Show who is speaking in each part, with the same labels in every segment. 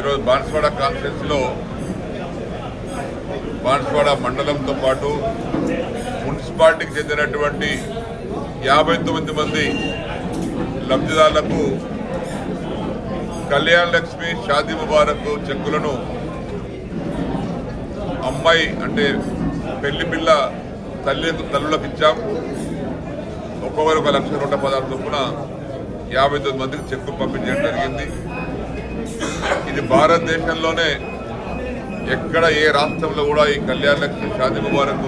Speaker 1: ఈరోజు బాన్స్వాడ కాన్ఫరెన్స్లో బాన్స్వాడ మండలంతో పాటు మున్సిపాలిటీకి చెందినటువంటి యాభై తొమ్మిది మంది లబ్ధిదారులకు కళ్యాణ్ లక్ష్మి షాదీ ముబారక్ చెక్కులను అమ్మాయి అంటే పెళ్ళి పిల్ల తల్లి తల్లులకు ఇచ్చాం. ఒక్కొక్కరు ఒక లక్ష నూట పదహారు చొప్పున యాభై తొమ్మిది మందికి చెక్కులు పంపించడం జరిగింది. ఇది భారతదేశంలోనే ఎక్కడ ఏ రాష్ట్రంలో కూడా ఈ కళ్యాణ లక్ష్మి షాదీ ముబారక్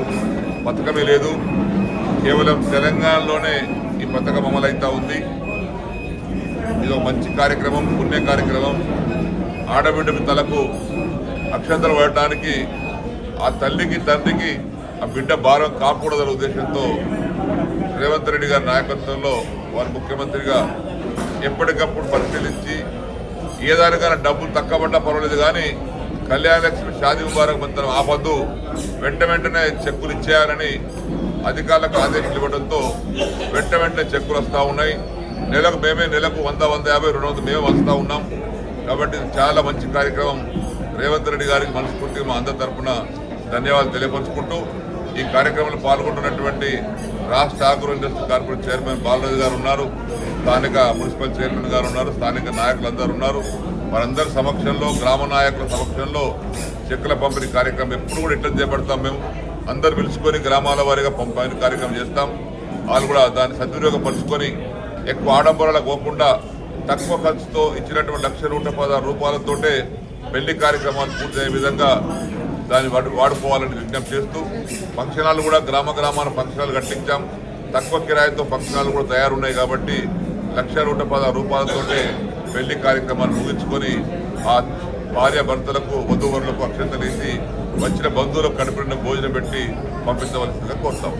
Speaker 1: పథకమే లేదు. కేవలం తెలంగాణలోనే ఈ పథకం అమలవుతా ఉంది. ఇది ఒక మంచి కార్యక్రమం పుణ్య కార్యక్రమం. ఆడబిడ్డ తలకు అక్షంతలు పడటానికి ఆ తల్లికి తండ్రికి ఆ బిడ్డ భారం కాకూడదనే ఉద్దేశంతో రేవంత్ రెడ్డి గారి నాయకత్వంలో వారు ముఖ్యమంత్రిగా ఎప్పటికప్పుడు పరిశీలించి ఏ దానికైనా డబ్బులు తక్కువ పడ్డా పర్వాలేదు కానీ కళ్యాణ లక్ష్మి షాదీ ముబారక్ మంత్రం ఆపద్దు. వెంట వెంటనే చెక్కులు ఇచ్చేయాలని అధికారులకు ఆదేశాలు ఇవ్వడంతో వెంట వెంటనే చెక్కులు వస్తూ ఉన్నాయి. నెలకు మేమే నెలకు వంద వంద యాభై రెండు వందలు మేమే వస్తూ ఉన్నాం. కాబట్టి చాలా మంచి కార్యక్రమం. రేవంత్ రెడ్డి గారికి మనస్ఫూర్తిగా మా అందరి తరఫున ధన్యవాదాలు తెలియపరుచుకుంటూ ఈ కార్యక్రమంలో పాల్గొంటున్నటువంటి రాష్ట్ర agro industry corporate chairman Balaraju గారు ఉన్నారు స్థానిక మున్సిపల్ చైర్మన్ గారు ఉన్నారు స్థానిక నాయకులందరూ ఉన్నారు. వారందరి సమక్షంలో గ్రామ నాయకుల సమక్షంలో చెక్కుల పంపిణీ కార్యక్రమం ఎప్పుడు కూడా ఇట్లా చేపడతాం మేము? అందరు పిలుచుకొని గ్రామాల వారిగా పంపిణీ కార్యక్రమం చేస్తాం. వాళ్ళు కూడా దాన్ని సద్వినియోగపరుచుకొని ఎక్కువ ఆడంబరాలకు పోకుండా తక్కువ ఖర్చుతో ఇచ్చినటువంటి లక్ష నూట పదహారు రూపాయలతోటే పెళ్ళి కార్యక్రమాలు పూర్తి అయ్యే విధంగా దాన్ని వాడు వాడుకోవాలని విజ్ఞప్తి చేస్తూ ఫంక్షన్ హాల్ కూడా గ్రామ గ్రామాల ఫంక్షన్ హాల్ కట్టించాం. తక్కువ కిరాయితో ఫంక్షన్ హాల్ కూడా తయారున్నాయి కాబట్టి లక్ష నూట పదహారు రూపాయలతోటే పెళ్ళి కార్యక్రమాన్ని ముగించుకొని ఆ భార్య భర్తలకు వధువరులకు అక్షంతలేసి వచ్చిన బంధువులకు కడుపున భోజనం పెట్టి పంపించవలసిందిగా కోరుతాం